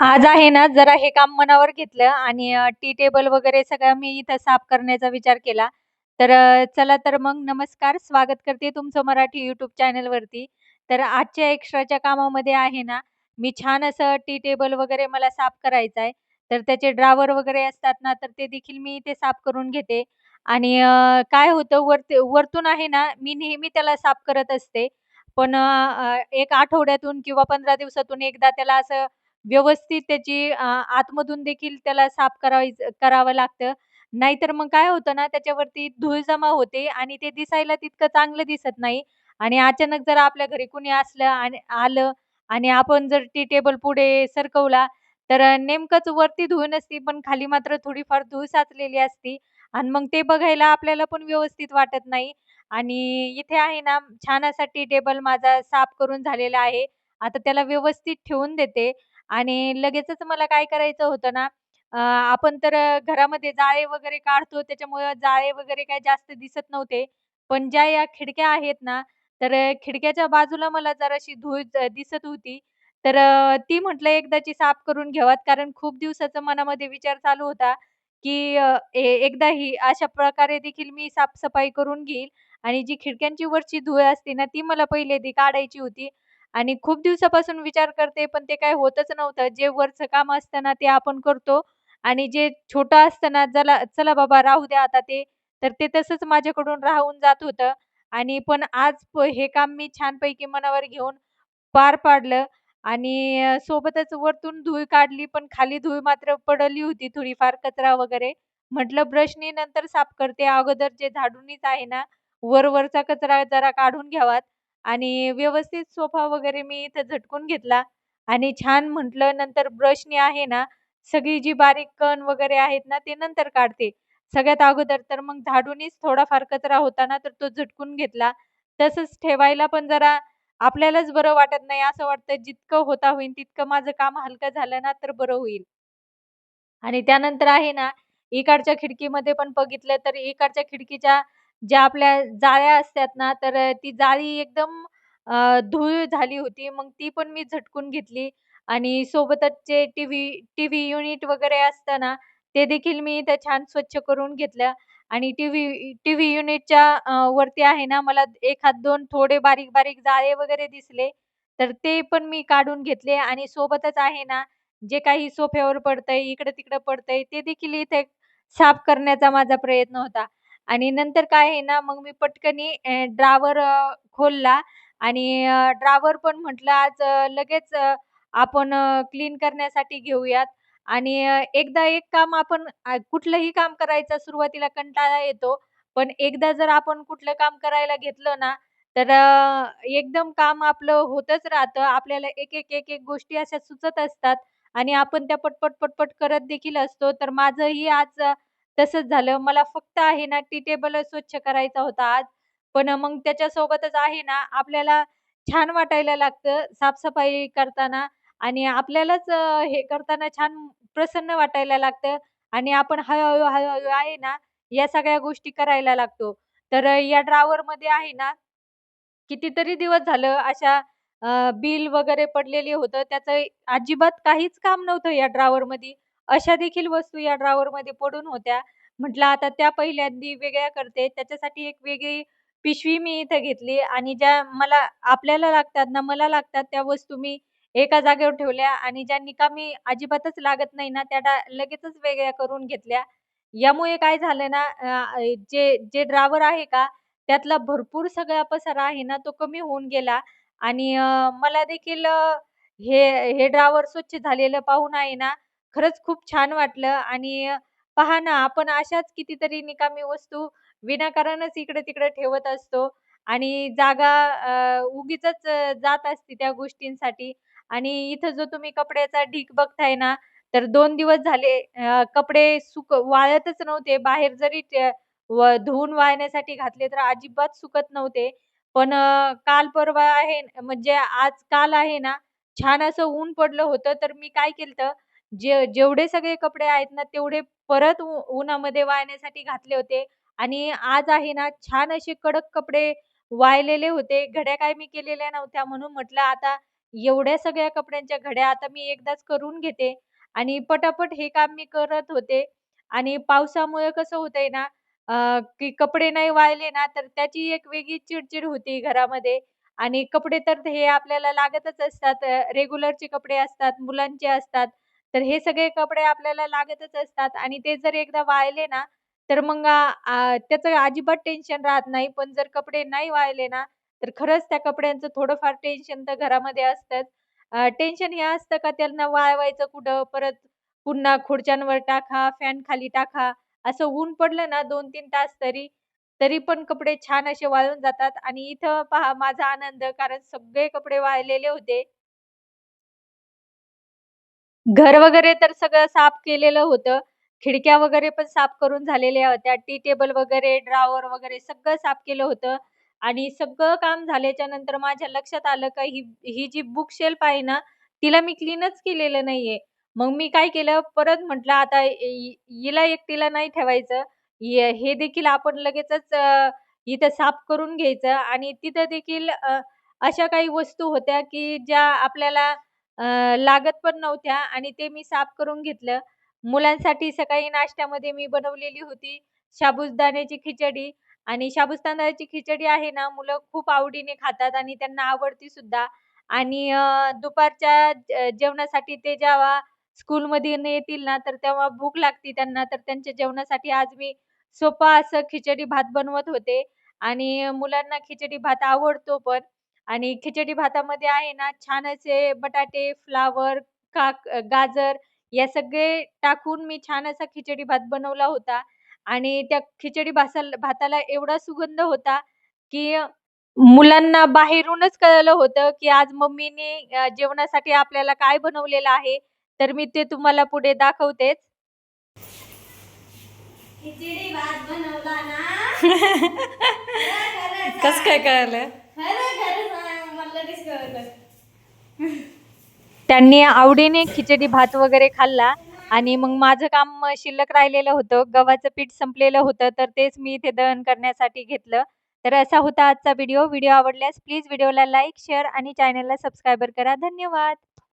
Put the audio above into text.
आज आहे ना, जरा हे काम मनावर घेतलं आणि अ, टी टेबल वगैरे सगळं मी इथं साफ करण्याचा विचार केला. तर अ, चला तर मग नमस्कार, स्वागत करते तुमचं मराठी यूट्यूब चॅनलवरती. तर आजच्या एक्स्ट्राच्या कामामध्ये आहे ना, मी छान असं टी टेबल वगैरे मला साफ करायचं आहे. तर त्याचे ड्रॉवर वगैरे असतात ना, तर ते देखील मी इथे साफ करून घेते. आणि अ, काय होतं वरती वरतून आहे ना, मी नेहमी त्याला साफ करत असते. पण अ, अ, 1 आठवड्यातून किंवा 15 दिवसातून एकदा त्याला असं व्यवस्थित त्याची आतमधून देखील त्याला साफ करावी करावं लागतं. नाहीतर मग काय होतं ना, त्याच्यावरती धूळ जमा होते आणि ते दिसायला तितकं चांगलं दिसत नाही. आणि अचानक जर आपल्या घरी कुणी असलं आणि आलं आणि आपण जर टी टेबल पुढे सरकवला, तर नेमकंच वरती धूळ नसती, पण खाली मात्र थोडीफार धूळ साचलेली असती आणि मग ते बघायला आपल्याला पण व्यवस्थित वाटत नाही. आणि इथे आहे ना, छान असा टी टेबल माझा साफ करून झालेला आहे. आता त्याला व्यवस्थित ठेवून देते आणि लगेचच मला काय करायचं होतं ना, अ, आपण तर अ, घरामध्ये जाळे वगैरे काढतो त्याच्यामुळं जाळे वगैरे काही जास्त दिसत नव्हते. पण ज्या या खिडक्या आहेत ना, तर अ, खिडक्याच्या बाजूला मला जराशी धूळ ज दिसत होती. तर अ, ती म्हटलं एकदाची साफ करून घ्यावात कारण खूप दिवसाचा मनामध्ये विचार चालू होता, की अ, ए एकदा ही अशा प्रकारे देखील मी साफसफाई करून घेईल आणि जी खिडक्यांची वरची धूळ असते ना, ती मला पहिले ती काढायची होती. आणि खूप दिवसापासून विचार करते, पण ते काय होतच नव्हतं. जे वरचं काम असतं ना, ते आपण करतो आणि जे छोटं असतं ना, जला चला बाबा राहू द्या आता ते, तर ते तसंच माझ्याकडून राहून जात होतं. आणि पण आज प हे काम मी छानपैकी मनावर घेऊन पार पाडलं आणि अ, सोबतच वरतून धूळ काढली, पण खाली धूळ मात्र पडली होती थोडीफार कचरा वगैरे. म्हटलं ब्रशनी नंतर साफ करते, अगोदर जे झाडूनीच आहे ना, वर-वरचा कचरा जरा काढून घ्यावा आणि व्यवस्थित सोफा वगैरे मी इथं झटकून घेतला आणि छान म्हटलं नंतर ब्रशनी आहे ना, सगळी जी बारीक कण वगैरे आहेत ना, ते नंतर काढते. सगळ्यात अगोदर तर मग झाडूनीच थोडाफार कचरा होता ना, तर तो झटकून घेतला. तसंच ठेवायला पण जरा आपल्यालाच बरं वाटत नाही. असं वाटतं जितकं होता होईल तितकं माझं काम हलकं झालं ना, तर बरं होईल. आणि त्यानंतर आहे ना, इकडच्या खिडकीमध्ये पण बघितलं तर इकडच्या खिडकीच्या ज्या आपल्या जाळ्या असतात ना, तर अ, ती जाळी एकदम अ, धूळ झाली होती. मग ती पण मी झटकून घेतली आणि सोबतच जे टीव्ही टीव्ही युनिट वगैरे असतं ना, ते देखील मी त्या छान स्वच्छ करून घेतलं आणि टीव्ही टीव्ही युनिटच्या अ, वरती आहे ना, मला 1-2 थोडे बारीक-बारीक जाळे वगैरे दिसले, तर ते पण मी काढून घेतले आणि सोबतच आहे ना, जे काही सोफ्यावर पडतंय, इकडं-तिकडं पडतंय, ते देखील इथे साफ करण्याचा माझा प्रयत्न होता. आणि नंतर काय आहे ना, मग मी पटकनी ड्रावर खोलला आणि ड्रावर पण म्हटलं आज लगेच आपण क्लीन करण्यासाठी घेऊयात. आणि एकदा एक काम आपण कुठलंही काम करायचं सुरुवातीला कंटाळा येतो. पण एकदा जर आपण कुठलं काम करायला घेतलं ना, तर एकदम काम आपलं होतच राहतं. आपल्याला एक-एक, एक-एक गोष्टी अशा सुचत असतात आणि आपण त्या पटपट, पटपट करत देखील असतो. तर माझंही आज तसंच झालं. मला फक्त आहे ना, टी टेबल स्वच्छ करायचा होता आज. पण मग त्याच्यासोबतच आहे ना, आपल्याला छान वाटायला लागतं साफसफाई करताना आणि आपल्यालाच अ, हे करताना छान प्रसन्न वाटायला लागतं आणि आपण हळूहळू हळूहळू आहे ना, या सगळ्या गोष्टी करायला लागतो. तर अ, या ड्रावरमध्ये आहे ना, कितीतरी दिवस झालं अशा अ, बिल वगैरे पडलेले होतं. त्याचं अजिबात काहीच काम नव्हतं या ड्रावरमध्ये अशा देखील वस्तू या ड्रॉवरमध्ये पडून होत्या. म्हटलं आता त्या पहिल्यांदी वेगळ्या करते. त्याच्यासाठी एक वेगळी पिशवी मी इथं घेतली आणि ज्या मला आपल्याला लागतात ना, मला लागतात त्या वस्तू मी एका जागेवर ठेवल्या आणि ज्या निकामी अजिबातच लागत नाही ना, त्या डा लगेचच वेगळ्या करून घेतल्या. यामुळे काय झालं ना, अ, जे जे ड्रावर आहे का, त्यातला भरपूर सगळा पसारा आहे ना, तो कमी होऊन गेला आणि अ, मला देखील अ, हे हे ड्रावर स्वच्छ झालेलं पाहून आहे ना, खरंच खूप छान वाटलं आणि पहा ना, आपण अशाच कितीतरी निकामी वस्तू विनाकारणच इकडे-तिकडे ठेवत असतो आणि जागा अ, उगीचच अ, जात असते त्या गोष्टींसाठी आणि इथं जो तुम्ही कपड्याचा ढीग बघताय ना, तर 2 दिवस झाले अ, कपडे सुक वाळतच नव्हते. बाहेर जरी ट व धुवून वाळण्यासाठी घातले तर अजिबात सुकत नव्हते. पण अ, काल परवा आहे म्हणजे आज काल आहे ना, छान असं ऊन पडलं होतं, तर मी काय केलंत, जे जेवढे सगळे कपडे आहेत ना, तेवढे परत उ उन्हामध्ये वाळण्यासाठी घातले होते आणि आज आहे ना, छान असे कडक कपडे वाळलेले होते. घड्या काय मी केलेल्या नव्हत्या म्हणून म्हटलं आता एवढ्या सगळ्या कपड्यांच्या घड्या आता मी एकदाच करून घेते आणि पटापट हे काम मी करत होते आणि पावसामुळे कसं होतंय ना अ, की कपडे नाही वाळले ना तर त्याची एक वेगळी चिडचिड होती घरामध्ये आणि कपडे तर हे आपल्याला लागतच असतात. रेग्युलरचे कपडे असतात, मुलांचे असतात. तर हे सगळे कपडे आपल्याला लागतच असतात आणि ते जर एकदा वाळले ना, तर मग त्याचं अजिबात टेन्शन राहत नाही. पण जर कपडे नाही वाळले ना, तर खरंच त्या कपड्यांचं थोडंफार टेन्शन तर घरामध्ये असतंच. टेन्शन हे असतं का त्यांना वाळवायचं कुठं? परत पुन्हा खुर्च्यांवर टाका, फॅन खाली टाका. असं ऊन पडलं ना 2-3 तास तरी, तरी पण कपडे छान असे वाळून जातात आणि इथं पहा माझा आनंद कारण सगळे कपडे वाळलेले होते. घर वगैरे तर सगळं साफ केलेलं होतं. खिडक्या वगैरे पण साफ करून झालेल्या होत्या. टी टेबल वगैरे, ड्रॉवर वगैरे सगळं साफ केलं होतं आणि सगळं काम झाल्याच्यानंतर माझ्या लक्षात आलं का ही ही जी बुक शेल्फ आहे ना, तिला मी क्लीनच केलेलं नाहीये. मग मी काय केलं, परत म्हटलं आता हिला एकटीला नाही ठेवायचं. हे देखील आपण लगेचच इथं साफ करून घ्यायचं आणि तिथं देखील अशा काही वस्तू होत्या, की ज्या आपल्याला लागत पण नव्हत्या आणि ते मी साफ करून घेतलं. मुलांसाठी सकाळी नाश्त्यामध्ये मी बनवलेली होती साबुदाण्याची खिचडी आणि साबुदाण्याची खिचडी आहे ना, मुलं खूप आवडीने खातात आणि त्यांना आवडती सुद्धा. आणि दुपारच्या जेवणासाठी ते जेव्हा स्कूलमध्ये येतील ना, तर तेव्हा भूक लागती त्यांना, तर त्यांच्या जेवणासाठी आज मी सोपा असं खिचडी भात बनवत होते. आणि मुलांना खिचडी भात आवडतो पण. आणि खिचडी भातामध्ये आहे ना, छान असे बटाटे, फ्लॉवर, काक गाजर या सगळे टाकून मी छान असा खिचडी भात बनवला होता आणि त्या खिचडी भासाल भाताला एवढा सुगंध होता, की मुलांना बाहेरूनच कळलं होतं, की आज मम्मीने जेवणासाठी आपल्याला काय बनवलेलं आहे. तर मी ते तुम्हाला पुढे दाखवतेच. खिचडी भात बनवला ना कसं काय कळलं? लगेच कळलं त्यांनी आवडीने खिचडी भात वगैरे खाल्ला आणि मग माझं काम शिल्लक राहिलेलं होतं. गव्हाचं पीठ संपलेलं होतं, तर तेच मी इथे दहन करण्यासाठी घेतलं. तर असा होता आजचा व्हिडिओ. व्हिडिओ आवडल्यास प्लीज व्हिडिओला लाईक, शेअर आणि चॅनलला सबस्क्राईबर करा. धन्यवाद.